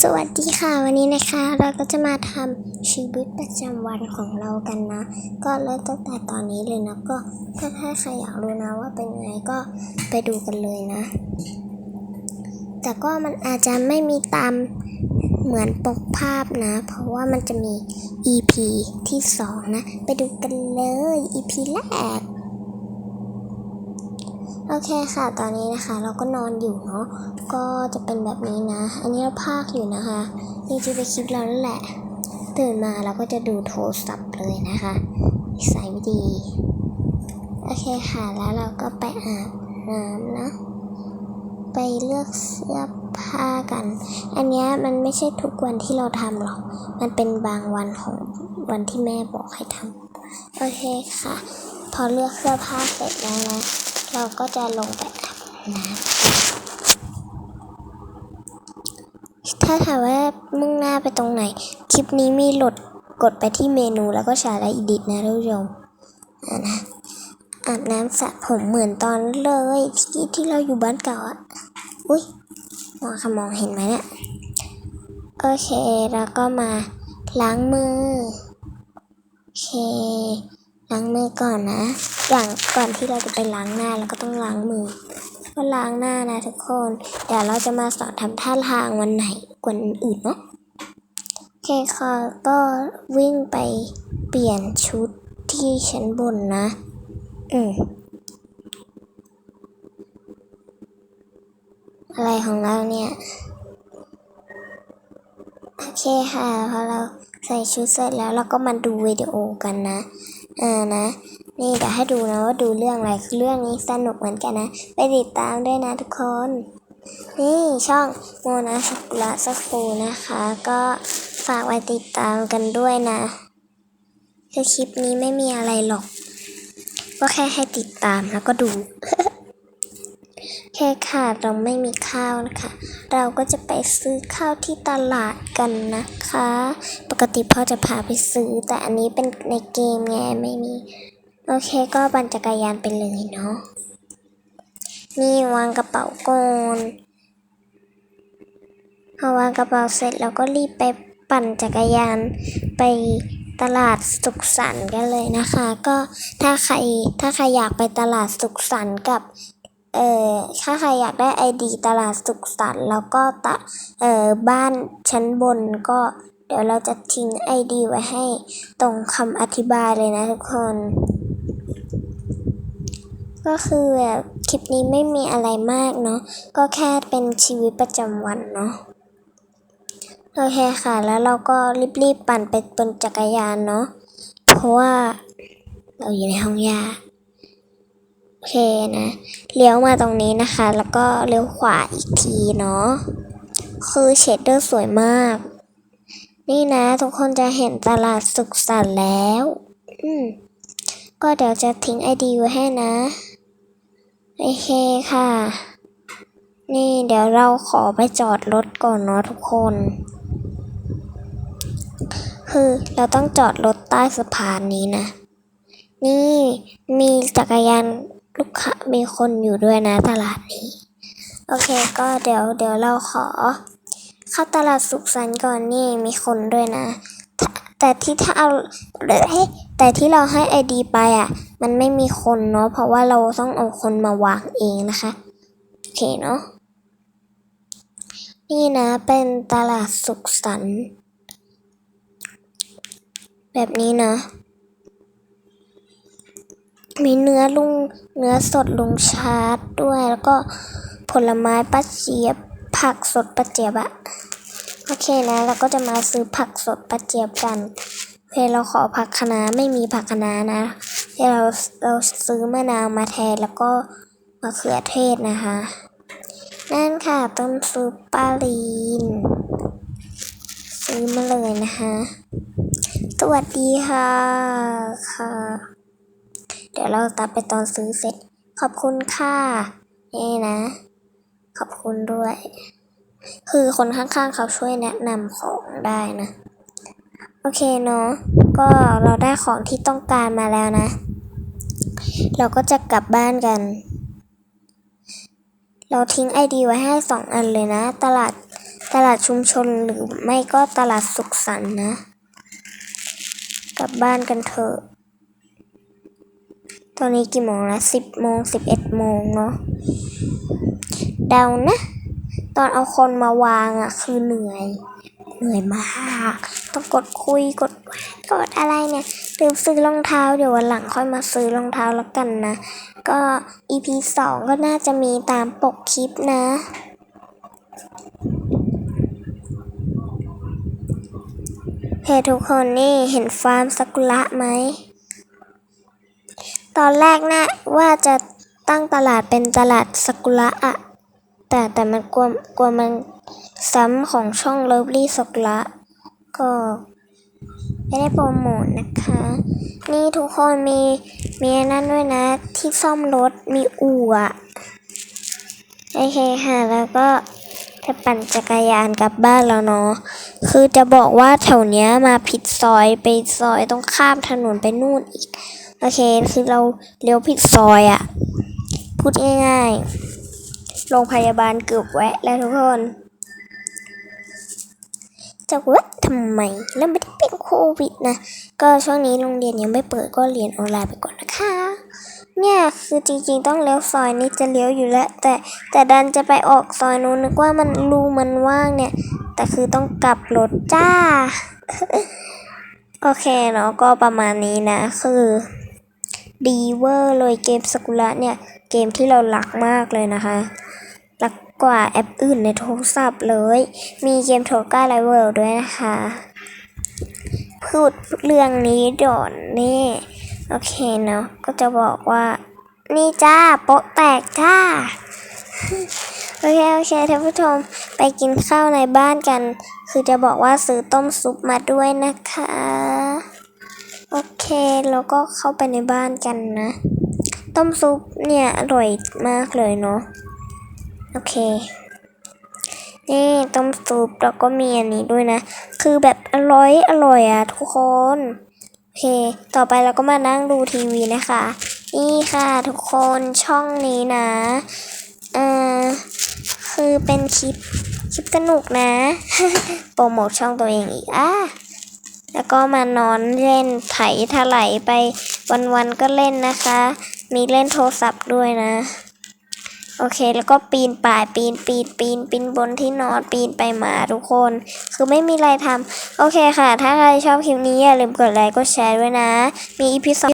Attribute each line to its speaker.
Speaker 1: สวัสดีค่ะวันนี้นะคะเราก็จะมาทำชีวิตประจำวันของเรากันนะ ก็เริ่มตั้งแต่ตอนนี้เลยนะก็ถ้าใครอยากรู้นะว่าเป็นยังไงก็ไปดูกันเลยนะ แต่ก็มันอาจจะไม่มีตามเหมือนปกภาพนะ เพราะว่ามันจะมี EP ที่สองนะ ไปดูกันเลย EP แรก โอเคค่ะ ตอนนี้นะคะ เราก็นอนอยู่เนาะ ก็จะเป็นแบบนี้นะ อันนี้เราพากอยู่นะคะนี่จะไปนคลิปเรานั่นแหละ ตื่นมาเราก็จะดูโทรศัพท์เลยนะคะนิสัยไม่ดี โอเคค่ะ แล้วเราก็ไปอาบน้ำนะ ไปเลือกเสื้อผ้ากัน อันนี้มันไม่ใช่ทุกวันที่เราทำหรอก มันเป็นบางวันของวันที่แม่บอกให้ทำ โอเคค่ะ พอเลือกเสื้อผ้าเสร็จแล้วนะ เราก็จะลงไปอาบน้ำถ้าถามว่ามุ่งหน้าไปตรงไหน คลิปนี้มีโหลดกดไปที่เมนูแล้วก็ชาและอีดิทนะท่านผู้ชมอะนะอาบน้ำสระผมเหมือนตอนเลยที่ที่เราอยู่บ้านเก่าอะอุ้ยมองค่ะมองเห็นไหมเนี่ยโอเค แล้วก็มาล้างมือ โอเค ล้างมือก่อนนะหลังก่อนที่เราจะไปล้างหน้าเราก็ต้องล้างมือก็ล้างหน้านะทุกคน เดี๋ยวเราจะมาสอนทำท่าทางวันไหนกว่าอื่นเนาะโอเคค่ะก็วิ่งไปเปลี่ยนชุดที่ชั้นบนนะ อืมอะไรของเราเนี่ย โอเคค่ะพอเราใส่ชุดเสร็จแล้วเราก็มาดูวิดีโอกันนะ อ่านะ นี่เดี๋ยวให้ดูนะว่าดูเรื่องอะไรคือเรื่องนี้สนุกเหมือนกันนะ ไปติดตามด้วยนะทุกคน นี่ช่องโมนาสกุละสกูนะคะ ก็ฝากไว้ติดตามกันด้วยนะคือคลิปนี้ไม่มีอะไรหรอก ก็แค่ให้ติดตามแล้วก็ดู แค่ขาดเราไม่มีข้าวนะคะ เราก็จะไปซื้อข้าวที่ตลาดกันนะคะ ปกติพ่อจะพาไปซื้อ แต่อันนี้เป็นในเกมไงไม่มี โอเคก็ปั่นจักรยานไปเลยเนาะนี่วางกระเป๋าก่อนพอวางกระเป๋าเสร็จเราก็รีบไปปั่นจักรยานไปตลาดสุขสันต์กันเลยนะคะ ก็ถ้าใครถ้าใครอยากไปตลาดสุขสันต์กับ เอ่อถ้าใครอยากได้ไอดีตลาดสุขสันต์แล้วก็ตะเอ่อบ้านชั้นบนก็ เดี๋ยวเราจะทิ้งไอดีไว้ให้ตรงคำอธิบายเลยนะทุกคน ก็คือแบบคลิปนี้ไม่มีอะไรมากเนาะก็แค่เป็นชีวิตประจำวันเนาะโอเคค่ะ แล้วเราก็รีบๆปั่นไปบนจักรยานเนาะเพราะว่าเราอยู่ในห้องยา เคนะเลี้ยวมาตรงนี้นะคะ แล้วก็เลี้ยวขวาอีกทีเนาะคือเชดเดอร์สวยมาก นี่นะ ทุกคนจะเห็นตลาดสุขสันต์แล้ว อืมก็เดี๋ยวจะทิ้งไอดีไว้ให้นะ โอเคค่ะ นี่เดี๋ยวเราขอไปจอดรถก่อนเนาะทุกคน คือเราต้องจอดรถใต้สะพานนี้นะ นี่มีจักรยาน ลูกค้ามีคนอยู่ด้วยนะตลาดนี้ โอเคก็เดี๋ยวเดี๋ยวเราขอ เข้าตลาดสุขสันต์ก่อนนี่มีคนด้วยนะ แต่ที่ถ้าเอาเฮ้แต่ที่เราให้ไอดีไปอะ มันไม่มีคนเนาะเพราะว่าเราต้องเอาคนมาวางเองนะคะ โอเคเนาะนี่นะเป็นตลาดสุขสันต์แบบนี้นะ มีเนื้อลุงเนื้อสดลุงชาร์ดด้วย แล้วก็ผลไม้ป้าเจี๊ยบ ผักสดป้าเจี๊ยบอะโอเคนะเราก็จะมาซื้อผักสดป้าเจี๊ยบกันเคเราขอผักคะน้าไม่มีผักคะน้านะเดี๋ยวเราเราซื้อมะนาวมาแทนแล้วก็มะเขือเทศนะคะ นั่นค่ะต้นซุปปลาลีน ซื้อมาเลยนะคะ สวัสดีค่ะค่ะ เดี๋ยวเราตัดไปตอนซื้อเสร็จ ขอบคุณค่ะนี่นะ ขอบคุณด้วย คือคนข้างๆเขาช่วยแนะนำของได้นะ โอเคเนาะก็เราได้ของที่ต้องการมาแล้วนะ เราก็จะกลับบ้านกัน เราทิ้งไอดีไว้ให้สองอันเลยนะ ตลาดตลาดชุมชนหรือไม่ก็ตลาดสุขสันต์นะ กลับบ้านกันเถอะ ตอนนี้กี่โมงล้วสิบโมงสิบเอ็ดโมงเนาะเดานะ ตอนเอาคนมาวางอะคือเหนื่อย เหนื่อยมาก ต้องกดคุยกดกดอะไรเนี่ยลืมซื้อรองเท้าเดี๋ยววันหลังค่อยมาซื้อรองเท้าแล้วกันนะ ก็ EP สองก็น่าจะมีตามปกคลิปนะเฮ้ทุกคนนี่เห็นฟาร์มซากุระไหม ตอนแรกนะว่าจะตั้งตลาดเป็นตลาดซากุระอะ แต่แต่มันกลัวกลัวมันซ้ำของช่องเลิฟลี่ซากุระก็ไม่ได้โปรโมทนะคะ นี่ทุกคนมีมีนั่นด้วยนะ ที่ซ่อมรถมีอู่อะโอเคค่ะ แล้วก็จะปั่นจักรยานกลับบ้านแล้วเนาะ คือจะบอกว่าแถวเนี้ยมาผิดซอยไปซอยต้องข้ามถนนไปนู่นอีก โอเคคือเราเลี้ยวผิดซอยอะพูดง่ายๆโรงพยาบาลเกือบแวะแล้วทุกคน จะแวะทำไมแล้วไม่ได้เป็นโควิดนะ ก็ช่วงนี้โรงเรียนยังไม่เปิดก็เรียนออนไลน์ไปก่อนนะคะเนี่ยคือจริงๆต้องเลี้ยวซอยนี้จะเลี้ยวอยู่แล้ว แต่แต่ดันจะไปออกซอยนู้นนึกว่ามันรูมันว่างเนี่ย แต่คือต้องกลับรถจ้า โอเคเนาะก็ประมาณนี้นะคือ ดีเวอร์เลยเกมสกุระเนี่ย เกมที่เรารักมากเลยนะคะรักกว่าแอปอื่นในโทรศัพท์เลย มีเกมโทก้าไลเวลด้วยนะคะ พูดเรื่องนี้ด่อนนี่ โอเคเนาะก็จะบอกว่า นี่จ้า โป๊ะแตกจ้า โอเค โอเคท่านผู้ชมไปกินข้าวในบ้านกัน คือจะบอกว่าซื้อต้มซุปมาด้วยนะคะ เคแล้วก็เข้าไปในบ้านกันนะ ต้มซุปเนี่ยอร่อยมากเลยเนาะ โอเค นี่ต้มซุปแล้วก็มีอันนี้ด้วยนะ คือแบบอร่อยอร่อยอะทุกคน โอเค ต่อไปเราก็มานั่งดูทีวีนะคะ นี่ค่ะทุกคนช่องนี้นะ เอ่อ คือเป็นคลิป คลิปสนุกนะ โปรโมทช่องตัวเองอีกอะ แล้วก็มานอนเล่นไถถลายไปวันๆก็เล่นนะคะ มีเล่นโทรศัพท์ด้วยนะ โอเคแล้วก็ปีนป่ายปีนปีนปีนปีนบนที่นอนปีนไปมาทุกคน คือไม่มีอะไรทำโอเคค่ะ ถ้าใครชอบคลิปนี้อย่าลืมกดไลค์กดแชร์ด้วยนะ มีอีพีสอง